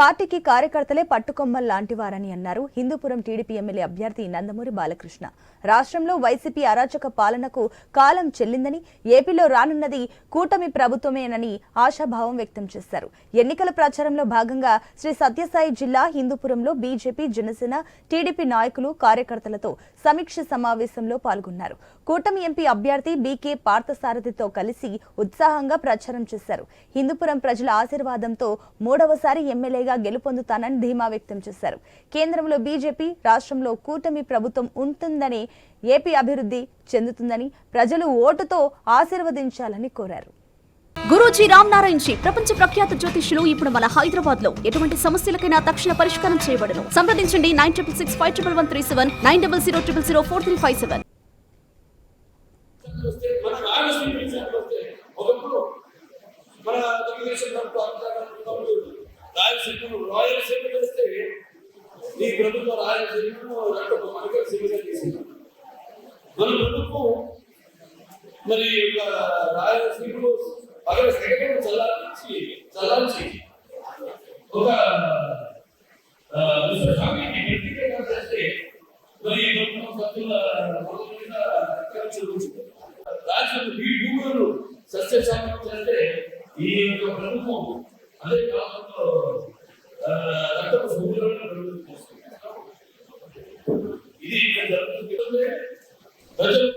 పార్టీకి కార్యకర్తలే పట్టుకొమ్మల్ లాంటివారని అన్నారు. హిందూపురం టీడీపీ ఎమ్మెల్యే అభ్యర్థి నందమూరి బాలకృష్ణ. రాష్ట్రంలో వైసీపీ అరాచక పాలనకు కాలం చెల్లిందని ఏపీలో రానున్నది కూటమి ప్రభుత్వమేనని ఆశాభావం వ్యక్తం చేశారు. ఎన్నికల ప్రచారంలో భాగంగా శ్రీ సత్యసాయి జిల్లా హిందూపురంలో బీజేపీ జనసేన టీడీపీ నాయకులు కార్యకర్తలతో సమీక్ష సమావేశంలో పాల్గొన్నారు. కూటమి ఎంపీ అభ్యర్థి బీకే పార్థసారథితో కలిసి ఉత్సాహంగా ప్రచారం చేశారు. హిందూపురం ప్రజల ఆశీర్వాదంతో మూడవసారి ఎమ్మెల్యేగా గెలుపొందుతానని ధీమా వ్యక్తం చేశారు. కేంద్రంలో బీజేపీ రాష్ట్రంలో కూటమి ప్రభుత్వం ఉంటుందని ఏపీ అభివృద్ధి చెందుతుందని ప్రజలు ఓటుతో ఆశీర్వదించాలని కోరారు. గురూజీ రామ్ నారాయణ్ జీ ప్రపంచ ప్రఖ్యాత జ్యోతిష్యులు ఇప్పుడు మన హైదరాబాద్లో ఎటువంటి సమస్యలకైనా తక్షణ పరిష్కారం చేయబడను. సంప్రదించండి nine triple six five triple one three seven nine double zero triple zero four three five seven. మన తెలుగుదేశం ప్రభుత్వం రాయలసీమను రాయలసీమ చేస్తే ఈ ప్రభుత్వం రాయలసీమను రక్తపు మనకు సీమగా చేసింది మన ప్రభుత్వం మరి ఒక రాయలసీమలో పగల సెగలను చల్లార్చి చల్లార్చి ఒక చేస్తే మరి ఈ ప్రభుత్వం రాజ్యం ఈ భూములను సస్యశామం చేస్తే ఈ యొక్క ప్రభుత్వం అదే కాలంలో రక్తపు సముద్రంలో ప్రభుత్వం చేస్తుంది. ఇది ఇక్కడ జరుగుతుంది ప్రజలు